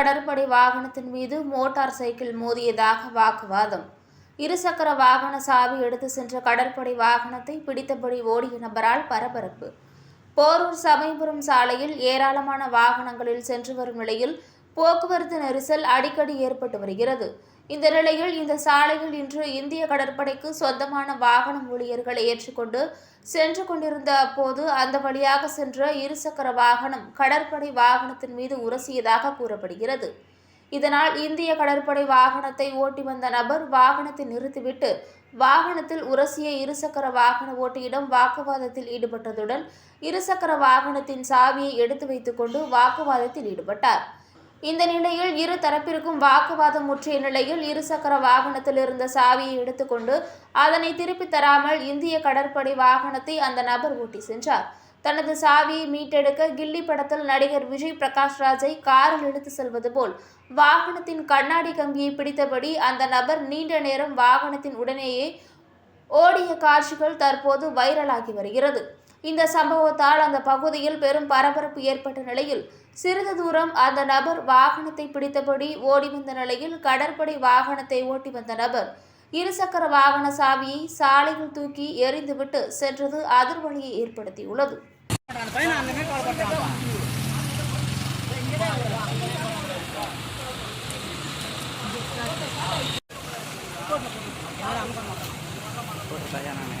வாகனத்தின் மீது motor cycle மோதியதாக வாக்குவாதம். இருசக்கர வாகன சாவி எடுத்து சென்ற கடற்படை வாகனத்தை பிடித்தபடி ஓடிய நபரால் பரபரப்பு. போரூர் சமயபுரம் சாலையில் ஏராளமான வாகனங்களில் சென்று வரும் நிலையில் போக்குவரத்து நெரிசல் அடிக்கடி ஏற்பட்டு வருகிறது. இந்த நிலையில் இந்த சாலையில் இன்று இந்திய கடற்படைக்கு சொந்தமான வாகனம் ஊழியர்களை ஏற்றுக்கொண்டு சென்று கொண்டிருந்த அப்போது அந்த வழியாக சென்ற இருசக்கர வாகனம் கடற்படை வாகனத்தின் மீது உரசியதாக கூறப்படுகிறது. இதனால் இந்திய கடற்படை வாகனத்தை ஓட்டி வந்த நபர் வாகனத்தை நிறுத்திவிட்டு வாகனத்தில் உரசிய இருசக்கர வாகன ஓட்டியிடம் வாக்குவாதத்தில் ஈடுபட்டதுடன் இருசக்கர வாகனத்தின் சாவியை எடுத்து வைத்துக்கொண்டு வாக்குவாதத்தில் ஈடுபட்டார். இந்த நிலையில் இரு தரப்பிற்கும் வாக்குவாதம் முற்றிய நிலையில் இருசக்கர வாகனத்தில் இருந்த சாவியை எடுத்துக்கொண்டு அதனை திருப்பித் தராமல் இந்திய கடற்படை வாகனத்தை அந்த நபர் ஓட்டி சென்றார். தனது சாவியை மீட்டெடுக்க கில்லி படத்தில் நடிகர் விஜய் பிரகாஷ் ராஜை காரில் எடுத்து செல்வது போல் வாகனத்தின் கண்ணாடி கம்பியை பிடித்தபடி அந்த நபர் நீண்ட நேரம் வாகனத்தின் உடனேயே ஓடிய காட்சிகள் தற்போது வைரலாகி வருகிறது. இந்த சம்பவத்தால் அந்த பகுதியில் பெரும் பரபரப்பு ஏற்பட்ட நிலையில் சிறிது தூரம் அந்த நபர் வாகனத்தை பிடித்தபடி ஓடி வந்த நிலையில் கடற்படை வாகனத்தை ஓட்டி வந்த நபர் இருசக்கர வாகன சாவியை சாலையில் தூக்கி எறிந்துவிட்டு சென்றது அதிர்வலியை ஏற்படுத்தியுள்ளது.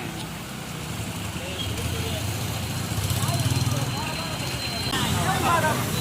அந்த Para.